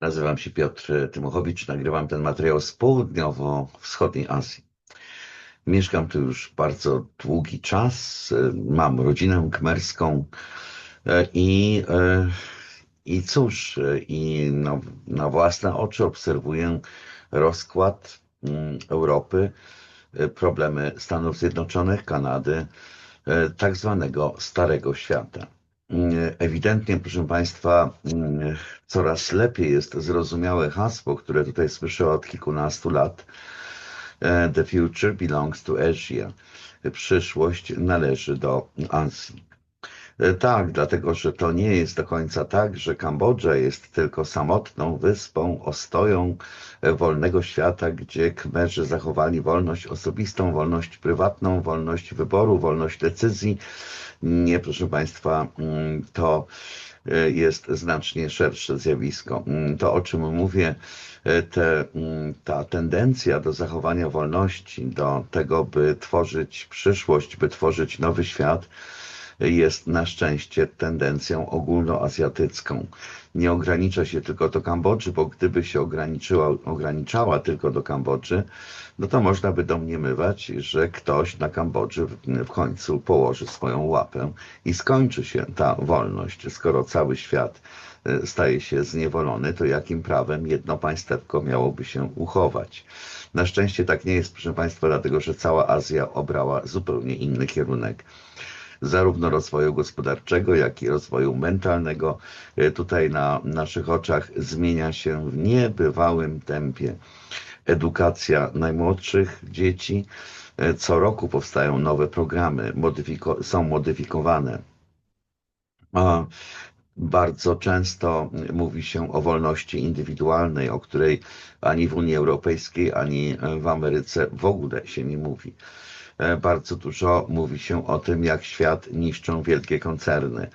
Nazywam się Piotr Tymuchowicz, nagrywam ten materiał z południowo-wschodniej Azji. Mieszkam tu już bardzo długi czas, mam rodzinę kmerską i, i cóż, i na własne oczy obserwuję rozkład mm, Europy, problemy Stanów Zjednoczonych, Kanady, tak zwanego Starego Świata. Ewidentnie, proszę Państwa, coraz lepiej jest zrozumiałe hasło, które tutaj słyszę od kilkunastu lat. The future belongs to Asia. Przyszłość należy do Azji. Tak, dlatego że to nie jest do końca tak, że Kambodża jest tylko samotną wyspą, ostoją wolnego świata, gdzie Kmerzy zachowali wolność osobistą, wolność prywatną, wolność wyboru, wolność decyzji. Nie, proszę Państwa, to jest znacznie szersze zjawisko. To, o czym mówię, te, ta tendencja do zachowania wolności, do tego, by tworzyć przyszłość, by tworzyć nowy świat, jest na szczęście tendencją ogólnoazjatycką. Nie ogranicza się tylko do Kambodży, bo gdyby się ograniczyła, ograniczała tylko do Kambodży, no to można by domniemywać, że ktoś na Kambodży w końcu położy swoją łapę i skończy się ta wolność. Skoro cały świat e, staje się zniewolony, to jakim prawem jedno państewko miałoby się uchować? Na szczęście tak nie jest, proszę Państwa, dlatego że cała Azja obrała zupełnie inny kierunek zarówno rozwoju gospodarczego, jak i rozwoju mentalnego. E, tutaj na naszych oczach zmienia się w niebywałym tempie edukacja najmłodszych dzieci. E, co roku powstają nowe programy, modyfiko są modyfikowane. A bardzo często mówi się o wolności indywidualnej, o której ani w Unii Europejskiej, ani w Ameryce w ogóle się nie mówi. E, bardzo dużo mówi się o tym, jak świat niszczą wielkie koncerny.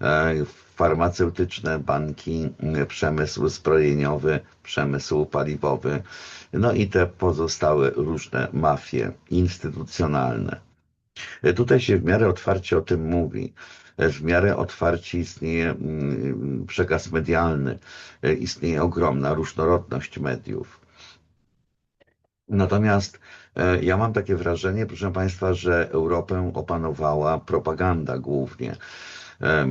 E, farmaceutyczne, banki, przemysł zbrojeniowy, przemysł paliwowy, no i te pozostałe różne mafie instytucjonalne. E, tutaj się w miarę otwarcie o tym mówi. W miarę otwarcie istnieje przekaz medialny, istnieje ogromna różnorodność mediów. Natomiast e, ja mam takie wrażenie, proszę Państwa, że Europę opanowała propaganda głównie. E,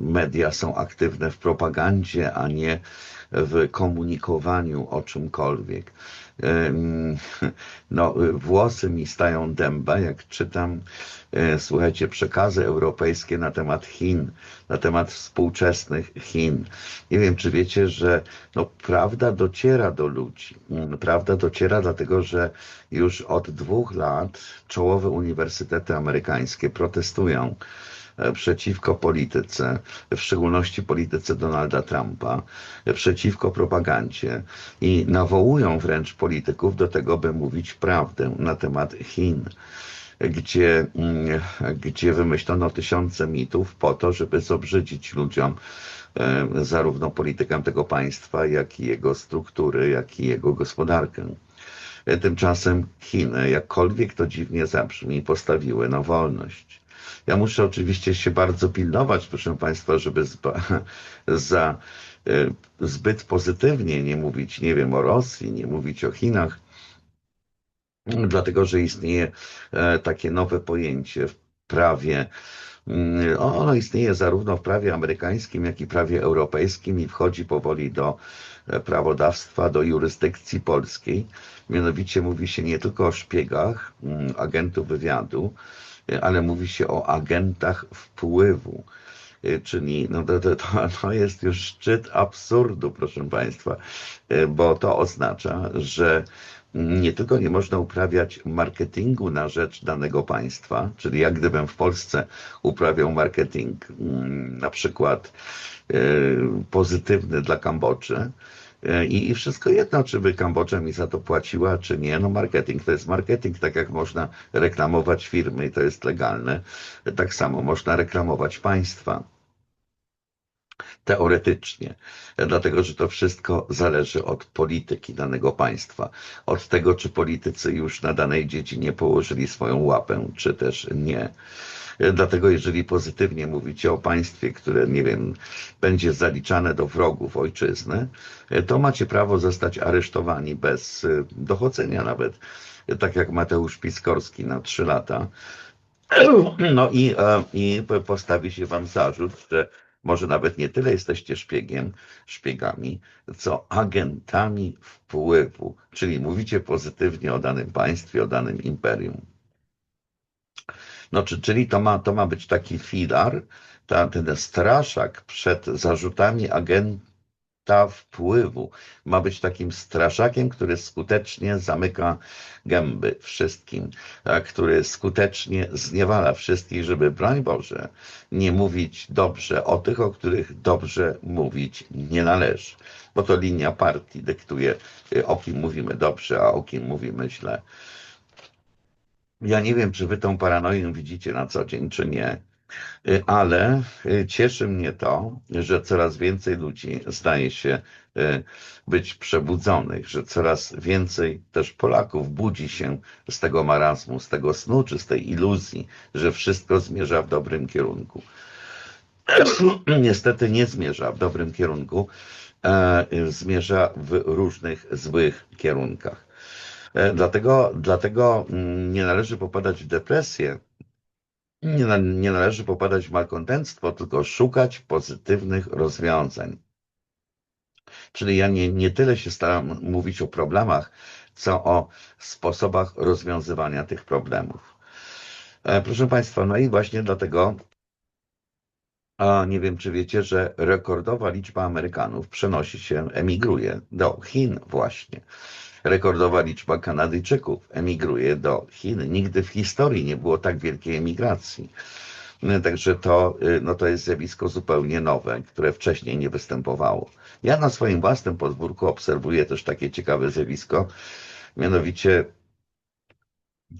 media są aktywne w propagandzie, a nie w komunikowaniu o czymkolwiek. No, włosy mi stają dęba, jak czytam, e, słuchajcie, przekazy europejskie na temat Chin, na temat współczesnych Chin. Nie wiem, czy wiecie, że no, prawda dociera do ludzi. Mm, prawda dociera dlatego, że już od dwóch lat czołowe uniwersytety amerykańskie protestują E, przeciwko polityce, w szczególności polityce Donalda Trumpa, e, przeciwko propagandzie i nawołują wręcz polityków do tego, by mówić prawdę na temat Chin gdzie, mm, gdzie wymyślono tysiące mitów po to, żeby zobrzydzić ludziom e, zarówno politykę tego państwa, jak i jego struktury, jak i jego gospodarkę. Tymczasem Chiny, jakkolwiek to dziwnie zabrzmi, postawiły na wolność. Ja muszę oczywiście się bardzo pilnować, proszę Państwa, żeby za e, zbyt pozytywnie nie mówić, nie wiem, o Rosji, nie mówić o Chinach, dlatego że istnieje e, takie nowe pojęcie w prawie. Mm, ono istnieje zarówno w prawie amerykańskim, jak i prawie europejskim i wchodzi powoli do e, prawodawstwa, do jurysdykcji polskiej. Mianowicie mówi się nie tylko o szpiegach, mm, agentów wywiadu, ale mówi się o agentach wpływu. Y, czyli no to, to, to jest już szczyt absurdu, proszę Państwa, y, bo to oznacza, że nie tylko nie można uprawiać marketingu na rzecz danego państwa, czyli jak gdybym w Polsce uprawiał marketing mm, na przykład y, pozytywny dla Kambodży, I, I wszystko jedno, czy by Kambodża mi za to płaciła, czy nie. No marketing to jest marketing, tak jak można reklamować firmy i to jest legalne, tak samo można reklamować państwa. teoretycznie, dlatego że to wszystko zależy od polityki danego państwa, od tego, czy politycy już na danej dziedzinie położyli swoją łapę, czy też nie. Dlatego jeżeli pozytywnie mówicie o państwie, które, nie wiem, będzie zaliczane do wrogów ojczyzny, to macie prawo zostać aresztowani bez dochodzenia nawet, tak jak Mateusz Piskorski na trzy lata. No i, e, i postawi się wam zarzut, że może nawet nie tyle jesteście szpiegiem, szpiegami, co agentami wpływu, czyli mówicie pozytywnie o danym państwie, o danym imperium. No, czyli to ma, to ma być taki filar, ta, ten straszak przed zarzutami agenta wpływu. Ma być takim straszakiem, który skutecznie zamyka gęby wszystkim, który skutecznie zniewala wszystkich, żeby, broń Boże, nie mówić dobrze o tych, o których dobrze mówić nie należy. Bo to linia partii dyktuje, o kim mówimy dobrze, a o kim mówimy źle. Ja nie wiem, czy wy tą paranoję widzicie na co dzień, czy nie, y, ale y, cieszy mnie to, że coraz więcej ludzi zdaje się y, być przebudzonych, że coraz więcej też Polaków budzi się z tego marazmu, z tego snu, czy z tej iluzji, że wszystko zmierza w dobrym kierunku. Niestety nie zmierza w dobrym kierunku, e, zmierza w różnych złych kierunkach. E, dlatego, dlatego mm, nie należy popadać w depresję, nie, nie należy popadać w malkontentstwo, tylko szukać pozytywnych rozwiązań. Czyli ja nie, nie tyle się staram mówić o problemach, co o sposobach rozwiązywania tych problemów. E, proszę Państwa, no i właśnie dlatego, a nie wiem czy wiecie, że rekordowa liczba Amerykanów przenosi się, emigruje do Chin właśnie. Rekordowa liczba Kanadyjczyków emigruje do Chin. Nigdy w historii nie było tak wielkiej emigracji. Także to, y, no to jest zjawisko zupełnie nowe, które wcześniej nie występowało. Ja na swoim własnym podwórku obserwuję też takie ciekawe zjawisko, mianowicie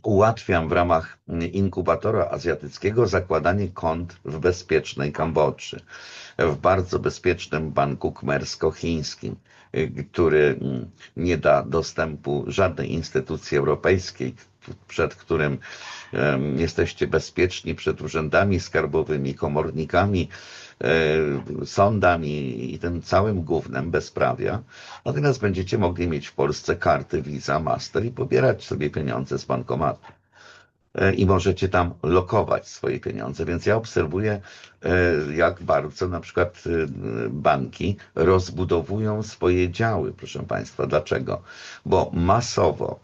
ułatwiam w ramach inkubatora azjatyckiego zakładanie kont w bezpiecznej Kambodży, w bardzo bezpiecznym banku kmersko-chińskim, który nie da dostępu żadnej instytucji europejskiej, przed którym jesteście bezpieczni przed urzędami skarbowymi, komornikami, e, sądami i tym całym głównym bezprawia. Natomiast będziecie mogli mieć w Polsce karty Visa, Master i pobierać sobie pieniądze z bankomatu. E, I możecie tam lokować swoje pieniądze. Więc ja obserwuję, e, jak bardzo na przykład banki rozbudowują swoje działy, proszę Państwa. Dlaczego? Bo masowo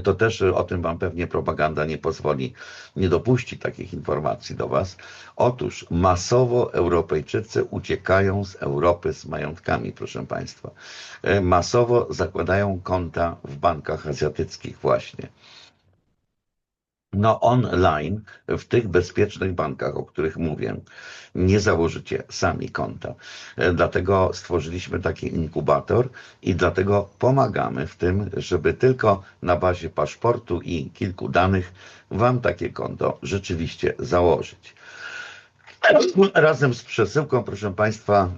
to też o tym Wam pewnie propaganda nie pozwoli, nie dopuści takich informacji do Was. Otóż masowo Europejczycy uciekają z Europy z majątkami, proszę Państwa. E, masowo zakładają konta w bankach azjatyckich właśnie no online, w tych bezpiecznych bankach, o których mówię, nie założycie sami konta. E, dlatego stworzyliśmy taki inkubator i dlatego pomagamy w tym, żeby tylko na bazie paszportu i kilku danych Wam takie konto rzeczywiście założyć. Razem z przesyłką, proszę Państwa,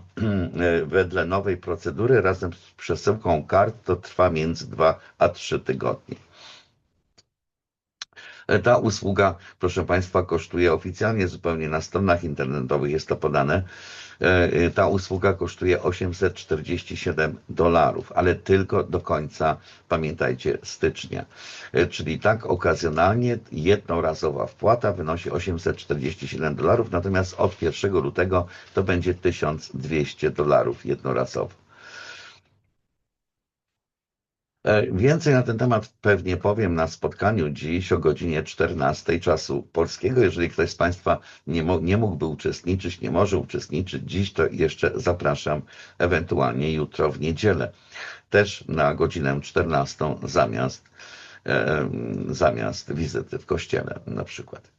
e, wedle nowej procedury, razem z przesyłką kart to trwa między 2 a 3 tygodnie. Ta usługa, proszę Państwa, kosztuje oficjalnie zupełnie na stronach internetowych jest to podane. E, ta usługa kosztuje 847 dolarów, ale tylko do końca, pamiętajcie, stycznia. E, czyli tak okazjonalnie jednorazowa wpłata wynosi 847 dolarów, natomiast od 1 lutego to będzie 1200 dolarów jednorazowo. E, więcej na ten temat pewnie powiem na spotkaniu dziś o godzinie 14 czasu polskiego. Jeżeli ktoś z Państwa nie, nie mógłby uczestniczyć, nie może uczestniczyć dziś, to jeszcze zapraszam ewentualnie jutro w niedzielę. Też na godzinę 14 zamiast, e, zamiast wizyty w kościele na przykład.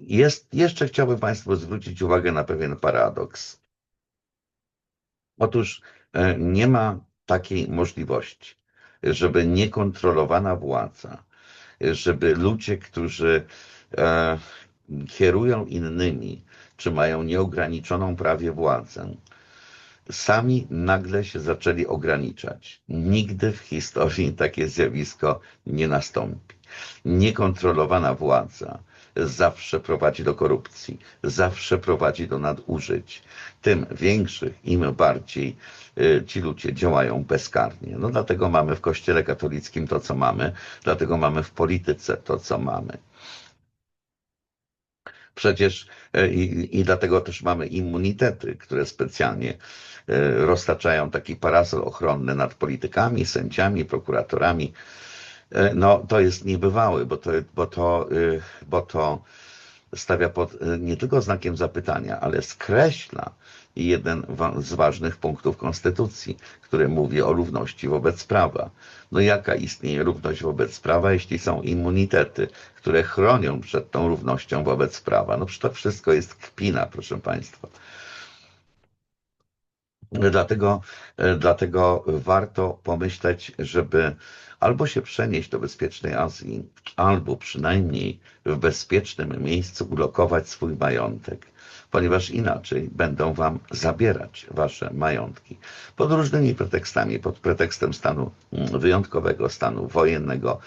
Jest, jeszcze chciałbym Państwu zwrócić uwagę na pewien paradoks. Otóż e, nie ma takiej możliwości, żeby niekontrolowana władza, żeby ludzie, którzy e, kierują innymi, czy mają nieograniczoną prawie władzę, sami nagle się zaczęli ograniczać. Nigdy w historii takie zjawisko nie nastąpi. Niekontrolowana władza zawsze prowadzi do korupcji, zawsze prowadzi do nadużyć. Tym większych, im bardziej y, ci ludzie działają bezkarnie. No dlatego mamy w Kościele katolickim to, co mamy, dlatego mamy w polityce to, co mamy. Przecież y, i, i dlatego też mamy immunitety, które specjalnie y, roztaczają taki parasol ochronny nad politykami, sędziami, prokuratorami, no to jest niebywały, bo to, bo to, y, bo to stawia pod y, nie tylko znakiem zapytania, ale skreśla jeden z ważnych punktów Konstytucji, który mówi o równości wobec prawa. No jaka istnieje równość wobec prawa, jeśli są immunitety, które chronią przed tą równością wobec prawa? No przecież to wszystko jest kpina, proszę Państwa. Dlatego, e, dlatego warto pomyśleć, żeby albo się przenieść do bezpiecznej Azji, albo przynajmniej w bezpiecznym miejscu ulokować swój majątek, ponieważ inaczej będą wam zabierać wasze majątki pod różnymi pretekstami, pod pretekstem stanu mm, wyjątkowego, stanu wojennego,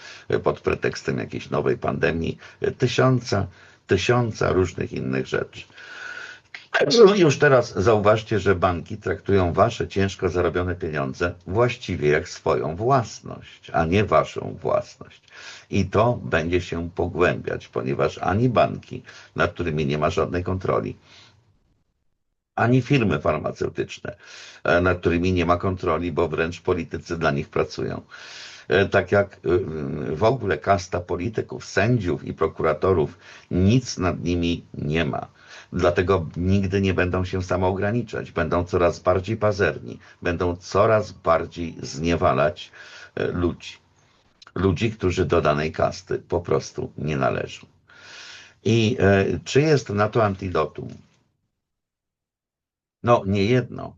pod pretekstem jakiejś nowej pandemii, tysiąca, tysiąca różnych innych rzeczy. Już teraz zauważcie, że banki traktują wasze ciężko zarobione pieniądze właściwie jak swoją własność, a nie waszą własność. I to będzie się pogłębiać, ponieważ ani banki, nad którymi nie ma żadnej kontroli, ani firmy farmaceutyczne, e, nad którymi nie ma kontroli, bo wręcz politycy dla nich pracują. E, tak jak e, w ogóle kasta polityków, sędziów i prokuratorów, nic nad nimi nie ma. Dlatego nigdy nie będą się samoograniczać, będą coraz bardziej pazerni, będą coraz bardziej zniewalać e, ludzi. Ludzi, którzy do danej kasty po prostu nie należą. I e, czy jest na to antidotum? No, nie jedno.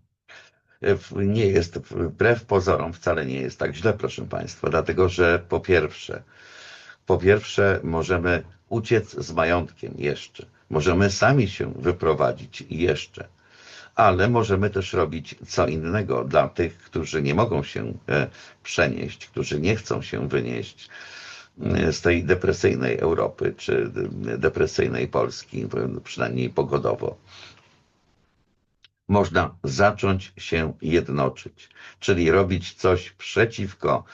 E, nie jest, wbrew pozorom, wcale nie jest tak źle, proszę Państwa, dlatego że po pierwsze, po pierwsze możemy uciec z majątkiem jeszcze Możemy sami się wyprowadzić jeszcze, ale możemy też robić co innego dla tych, którzy nie mogą się e, przenieść, którzy nie chcą się wynieść e, z tej depresyjnej Europy czy depresyjnej Polski, przynajmniej pogodowo. Można zacząć się jednoczyć, czyli robić coś przeciwko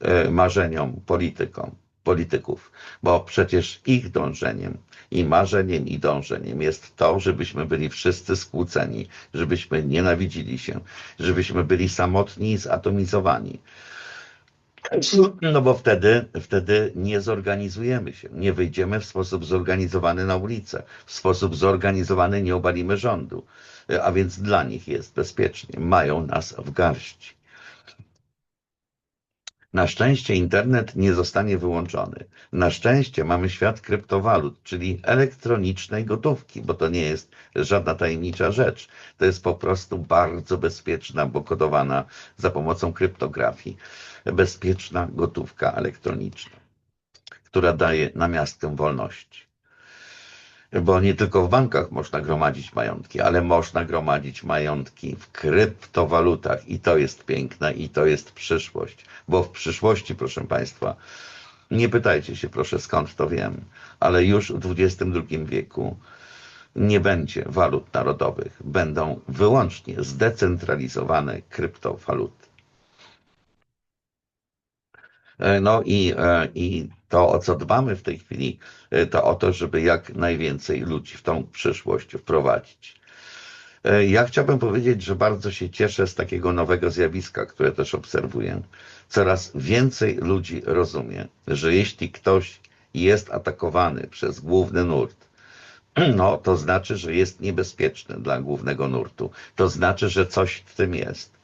e, marzeniom politykom, polityków, bo przecież ich dążeniem i marzeniem i dążeniem jest to, żebyśmy byli wszyscy skłóceni, żebyśmy nienawidzili się, żebyśmy byli samotni i zatomizowani. No bo wtedy, wtedy nie zorganizujemy się, nie wyjdziemy w sposób zorganizowany na ulicę, w sposób zorganizowany nie obalimy rządu, a więc dla nich jest bezpiecznie, mają nas w garści. Na szczęście internet nie zostanie wyłączony. Na szczęście mamy świat kryptowalut, czyli elektronicznej gotówki, bo to nie jest żadna tajemnicza rzecz. To jest po prostu bardzo bezpieczna, bo kodowana za pomocą kryptografii, bezpieczna gotówka elektroniczna, która daje namiastkę wolności bo nie tylko w bankach można gromadzić majątki, ale można gromadzić majątki w kryptowalutach. I to jest piękne i to jest przyszłość, bo w przyszłości, proszę Państwa, nie pytajcie się proszę skąd to wiem, ale już w XXI wieku nie będzie walut narodowych, będą wyłącznie zdecentralizowane kryptowaluty. E, no i, e, i to, o co dbamy w tej chwili, e, to o to, żeby jak najwięcej ludzi w tą przyszłość wprowadzić. Ja chciałbym powiedzieć, że bardzo się cieszę z takiego nowego zjawiska, które też obserwuję. Coraz więcej ludzi rozumie, że jeśli ktoś jest atakowany przez główny nurt, no to znaczy, że jest niebezpieczny dla głównego nurtu. To znaczy, że coś w tym jest.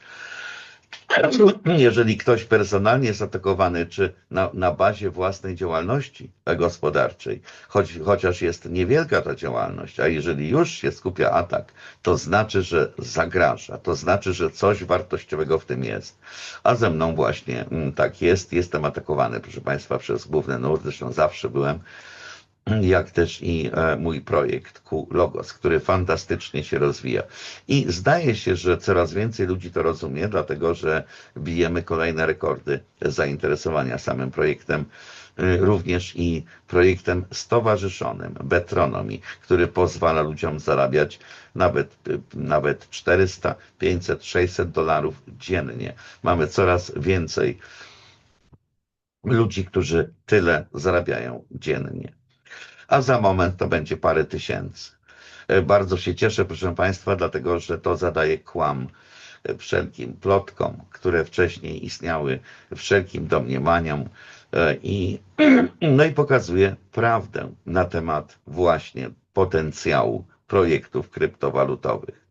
Jeżeli ktoś personalnie jest atakowany, czy na, na bazie własnej działalności gospodarczej, choć, chociaż jest niewielka ta działalność, a jeżeli już się skupia atak, to znaczy, że zagraża, to znaczy, że coś wartościowego w tym jest. A ze mną właśnie mm, tak jest. Jestem atakowany, proszę Państwa, przez główny nurt, zresztą zawsze byłem jak też i e, mój projekt Q Logos, który fantastycznie się rozwija. I zdaje się, że coraz więcej ludzi to rozumie, dlatego że bijemy kolejne rekordy zainteresowania samym projektem, e, również i projektem stowarzyszonym Betronomi, który pozwala ludziom zarabiać nawet, e, nawet 400, 500, 600 dolarów dziennie. Mamy coraz więcej ludzi, którzy tyle zarabiają dziennie a za moment to będzie parę tysięcy. E, bardzo się cieszę, proszę Państwa, dlatego że to zadaje kłam e, wszelkim plotkom, które wcześniej istniały, wszelkim domniemaniom e, i, no i pokazuje prawdę na temat właśnie potencjału projektów kryptowalutowych.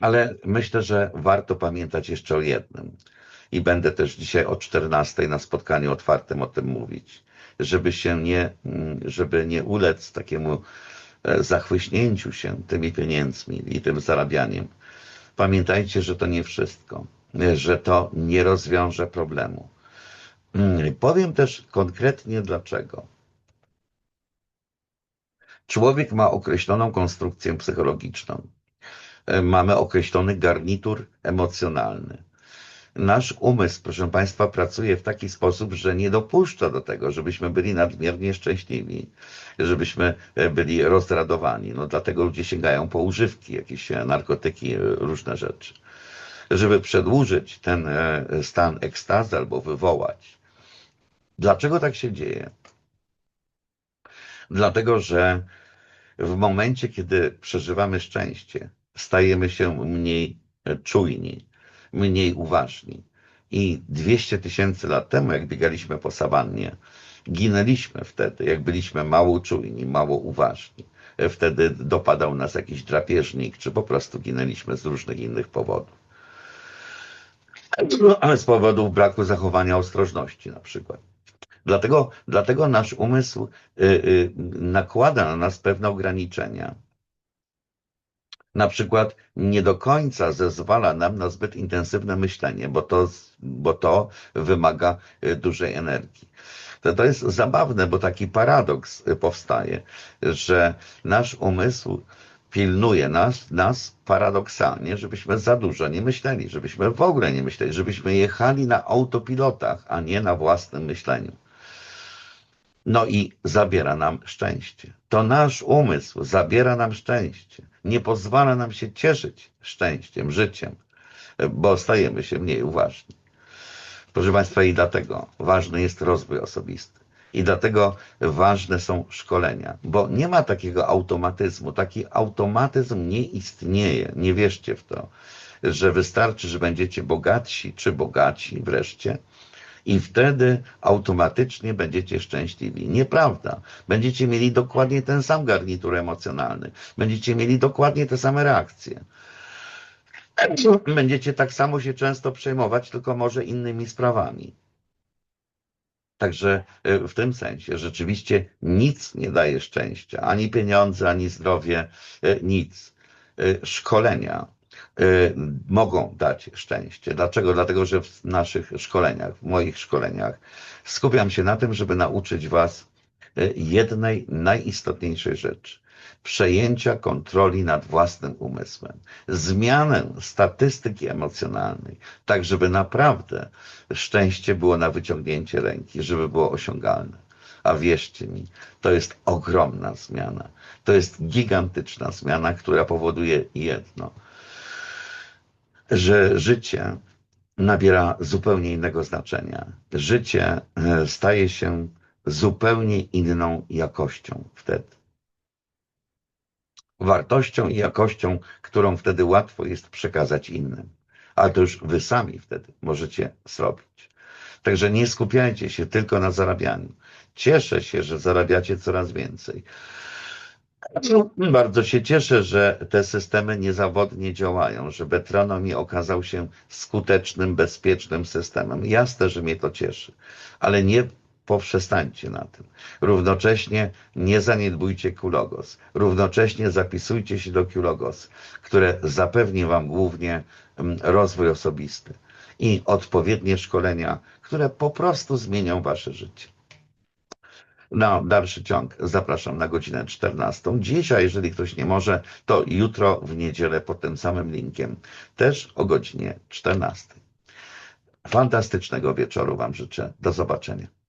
Ale myślę, że warto pamiętać jeszcze o jednym. I będę też dzisiaj o 14 na spotkaniu otwartym o tym mówić żeby się nie, mm, żeby nie ulec takiemu e, zachwyśnięciu się tymi pieniędzmi i tym zarabianiem. Pamiętajcie, że to nie wszystko, e, że to nie rozwiąże problemu. Mm, powiem też konkretnie dlaczego. Człowiek ma określoną konstrukcję psychologiczną. E, mamy określony garnitur emocjonalny nasz umysł, proszę Państwa, pracuje w taki sposób, że nie dopuszcza do tego, żebyśmy byli nadmiernie szczęśliwi, żebyśmy e, byli rozradowani. No dlatego ludzie sięgają po używki, jakieś e, narkotyki, e, różne rzeczy. Żeby przedłużyć ten stan ekstazy albo wywołać. Dlaczego tak się dzieje? Dlatego, że w momencie, kiedy przeżywamy szczęście, stajemy się mniej czujni, mniej uważni. I 200 tysięcy lat temu, jak biegaliśmy po sawannie, ginęliśmy wtedy, jak byliśmy mało czujni, mało uważni. Wtedy dopadał nas jakiś drapieżnik, czy po prostu ginęliśmy z różnych innych powodów. Ale z powodów braku zachowania ostrożności na przykład. Dlatego, dlatego nasz umysł y, y, nakłada na nas pewne ograniczenia na przykład nie do końca zezwala nam na zbyt intensywne myślenie, bo to, bo to wymaga y, dużej energii. To, to jest zabawne, bo taki paradoks y, powstaje, że nasz umysł pilnuje nas, nas paradoksalnie, żebyśmy za dużo nie myśleli, żebyśmy w ogóle nie myśleli, żebyśmy jechali na autopilotach, a nie na własnym myśleniu. No i zabiera nam szczęście. To nasz umysł zabiera nam szczęście. Nie pozwala nam się cieszyć szczęściem, życiem, bo stajemy się mniej uważni. Proszę Państwa, i dlatego ważny jest rozwój osobisty. I dlatego ważne są szkolenia, bo nie ma takiego automatyzmu. Taki automatyzm nie istnieje. Nie wierzcie w to, że wystarczy, że będziecie bogatsi czy bogaci wreszcie i wtedy automatycznie będziecie szczęśliwi. Nieprawda. Będziecie mieli dokładnie ten sam garnitur emocjonalny. Będziecie mieli dokładnie te same reakcje. Będziecie tak samo się często przejmować, tylko może innymi sprawami. Także e, w tym sensie rzeczywiście nic nie daje szczęścia, ani pieniądze, ani zdrowie, e, nic. E, szkolenia mogą dać szczęście. Dlaczego? Dlatego, że w naszych szkoleniach, w moich szkoleniach skupiam się na tym, żeby nauczyć Was y, jednej najistotniejszej rzeczy. Przejęcia kontroli nad własnym umysłem, zmianę statystyki emocjonalnej, tak żeby naprawdę szczęście było na wyciągnięcie ręki, żeby było osiągalne. A wierzcie mi, to jest ogromna zmiana. To jest gigantyczna zmiana, która powoduje jedno – że życie nabiera zupełnie innego znaczenia. Życie e, staje się zupełnie inną jakością wtedy. Wartością i jakością, którą wtedy łatwo jest przekazać innym. Ale to już wy sami wtedy możecie zrobić. Także nie skupiajcie się tylko na zarabianiu. Cieszę się, że zarabiacie coraz więcej. Bardzo się cieszę, że te systemy niezawodnie działają, że Betronomi okazał się skutecznym, bezpiecznym systemem. Jasne, że mnie to cieszy, ale nie poprzestańcie na tym. Równocześnie nie zaniedbujcie Kulogos. Równocześnie zapisujcie się do Kulogos, które zapewni Wam głównie mm, rozwój osobisty i odpowiednie szkolenia, które po prostu zmienią Wasze życie. Na dalszy ciąg zapraszam na godzinę 14. Dziś, a jeżeli ktoś nie może, to jutro w niedzielę pod tym samym linkiem, też o godzinie 14. Fantastycznego wieczoru Wam życzę. Do zobaczenia.